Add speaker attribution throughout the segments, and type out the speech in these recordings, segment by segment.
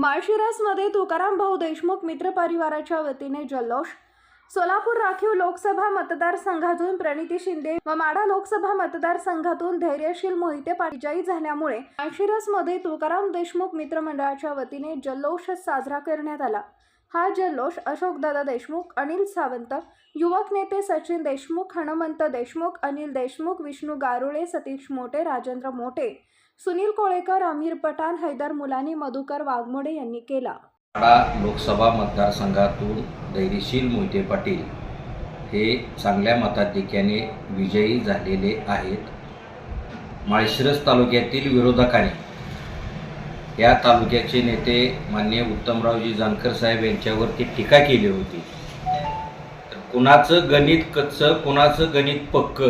Speaker 1: माळशिरसमध्ये तुकाराम भाऊ देशमुख मित्र परिवाराच्या वतीने जल्लोष. सोलापूर राखीव लोकसभा मतदारसंघातून प्रणिती शिंदे व माडा लोकसभा मतदारसंघातून धैर्यशील मोहिते विजयी झाल्यामुळे माळशिरसमध्ये तुकाराम देशमुख मित्रमंडळाच्या वतीने जल्लोष साजरा करण्यात आला. हा जल्लोष अशोकदादा देशमुख अनिल सावंत युवक नेते सचिन देशमुख हनुमंत देशमुख अनिल देशमुख विष्णू गारुळे सतीश मोटे राजेंद्र मोटे सुनील कोळेकर अमीर पठाण हैदर मुलानी मधुकर वाघमोडे यांनी केला.
Speaker 2: लोकसभा मतदारसंघातून धैर्यशील मोहिते पाटील हे चांगल्या मताधिक्याने विजयी झालेले आहेत. माळशिरस तालुक्यातील विरोधकांनी या तालुक्याचे नेते मान्य उत्तमरावजी जानकर साहेब यांच्यावरती टीका केली होती. तर कुणाचं गणित कच्चं कुणाचं गणित पक्क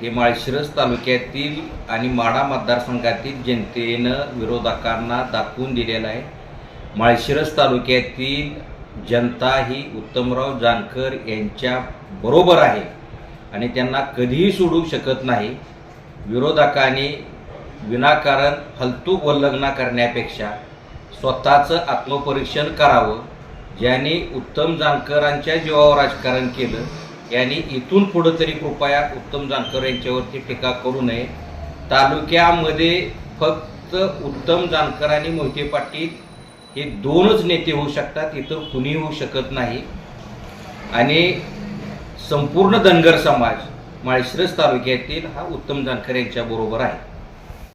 Speaker 2: हे माळशिरस तालुक्यातील आणि माढा मतदारसंघातील जनतेनं विरोधकांना दाखवून दिलेलं आहे. माळशिरस तालुक्यातील जनता ही उत्तमराव जानकर यांच्या बरोबर आहे आणि त्यांना कधीही सोडू शकत नाही. विरोधकांनी विनाकारण हलतूक वल्लग्ना करण्यापेक्षा स्वतःचं आत्मपरीक्षण करावं ज्यांनी उत्तम जानकरांच्या जीवावर राजकारण केलं यांनी इथून पुढं तरी कृपया उत्तम जानकर यांच्यावरती टीका करू नये. तालुक्यामध्ये फक्त उत्तम जानकर आणि मोहिते पाटील हे दोनच नेते होऊ शकतात इतर कुणी होऊ शकत नाही. आणि संपूर्ण धनगर समाज माळशिरस तालुक्यातील हा उत्तम जानकर यांच्याबरोबर आहे.